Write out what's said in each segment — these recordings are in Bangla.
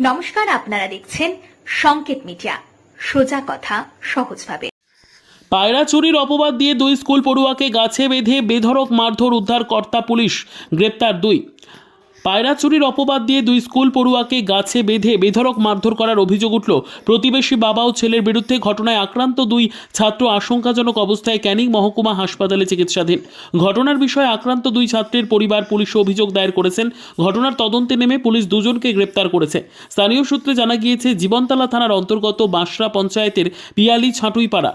নমস্কার, আপনারা দেখছেন সংকেত মিডিয়া। সোজা কথা, সহজভাবে। পায়রা চুরির অপবাদ দিয়ে দুই স্কুল পড়ুয়াকে গাছে বেঁধে বেধরক মারধর উদ্ধার কর্তা পুলিশ। গ্রেপ্তার দুই। পায়রা চুরির অপবাদ দিয়ে দুই স্কুল পড়ুয়াকে গাছে বেঁধে বেধড়ক মারধর করার অভিযোগ উঠল। প্রতিবেশী বাবা ও ছেলের বিরুদ্ধে ঘটনায় আক্রান্ত দুই ছাত্র আশঙ্কাজনক অবস্থায় ক্যানিং মহকুমা হাসপাতালে চিকিৎসাধীন। ঘটনার বিষয়ে আক্রান্ত দুই ছাত্রের পরিবার পুলিশে অভিযোগ দায়ের করেছেন। ঘটনার তদন্তে নেমে পুলিশ দুজনকে গ্রেপ্তার করেছে। স্থানীয় সূত্রে জানা গিয়েছে, জীবনতলা থানার অন্তর্গত বাঁশরা পঞ্চায়েতের পিয়ালি ছাঁটুইপাড়া।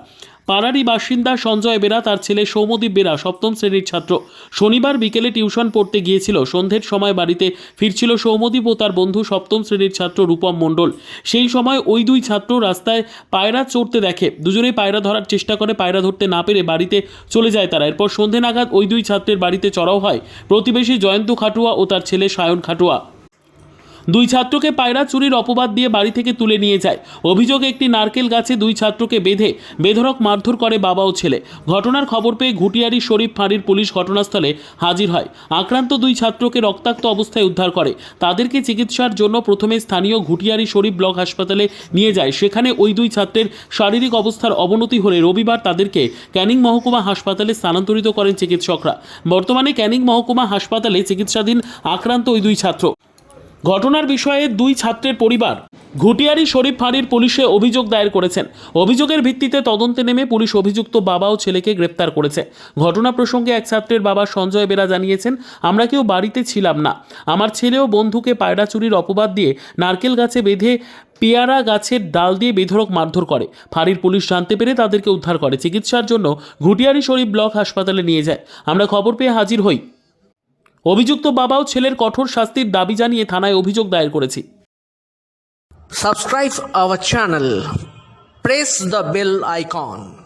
পাড়ারই বাসিন্দা সঞ্জয় বেরা, তার ছেলে সৌমদীপ বেরা সপ্তম শ্রেণির ছাত্র। শনিবার বিকেলে টিউশন পড়তে গিয়েছিল। সন্ধ্যের সময় বাড়িতে ফিরছিল সৌমদীপ ও তার বন্ধু সপ্তম শ্রেণির ছাত্র রূপম মণ্ডল। সেই সময় ওই দুই ছাত্র রাস্তায় পায়রা চড়তে দেখে। দুজনেই পায়রা ধরার চেষ্টা করে, পায়রা ধরতে না পেরে বাড়িতে চলে যায় তারা। এরপর সন্ধে নাগাদ ওই দুই ছাত্রের বাড়িতে চড়াও হয়। প্রতিবেশী জয়ন্ত খাটুয়া ও তার ছেলে সায়ন খাটুয়া। দুই ছাত্রকে পায়রা চুরির অপবাদ দিয়ে বাড়ি থেকে তুলে নিয়ে যায়। অভিযোগে, একটি নারকেল গাছে দুই ছাত্রকে বেঁধে বেধড়ক মারধর করে বাবা ও ছেলে। ঘটনার খবর পেয়ে ঘুটিয়ারি শরীফ ফাঁড়ির পুলিশ ঘটনাস্থলে হাজির হয়। আক্রান্ত দুই ছাত্রকে রক্তাক্ত অবস্থায় উদ্ধার করে। তাদেরকে চিকিৎসার জন্য প্রথমে স্থানীয় ঘুটিয়ারি শরীফ ব্লক হাসপাতালে নিয়ে যায়। সেখানে ওই দুই ছাত্রের শারীরিক অবস্থার অবনতি হলে রবিবার তাদেরকে ক্যানিং মহকুমা হাসপাতালে স্থানান্তরিত করেন চিকিৎসকরা। বর্তমানে ক্যানিং মহকুমা হাসপাতালে চিকিৎসাধীন আক্রান্ত ওই দুই ছাত্র। ঘটনার বিষয়ে দুই ছাত্রের পরিবার, ঘুটিয়ারি শরীফ ফাঁড়ির পুলিশে অভিযোগ দায়ের করেছেন। অভিযোগের ভিত্তিতে তদন্তে নেমে পুলিশ অভিযুক্ত বাবা ও ছেলেকে গ্রেপ্তার করেছে। ঘটনা প্রসঙ্গে এক ছাত্রের বাবা সঞ্জয় বেরা জানিয়েছেন, আমরা কেউ বাড়িতে ছিলাম না। আমার ছেলে ও বন্ধুকে পায়রা চুরির অপবাদ দিয়ে নারকেল গাছে বেঁধে পেয়ারা গাছের ডাল দিয়ে বেধড়ক মারধর করে। ফাঁড়ির পুলিশ জানতে পেরে তাদেরকে উদ্ধার করে। চিকিৎসার জন্য ঘুটিয়ারি শরীফ ব্লক হাসপাতালে নিয়ে যায়। আমরা খবর পেয়ে হাজির হই। অভিযুক্ত বাবাও ছেলের কঠোর শাস্তির দাবি জানিয়ে থানায় অভিযোগ দায়ের করেছি। Subscribe our channel press the bell icon.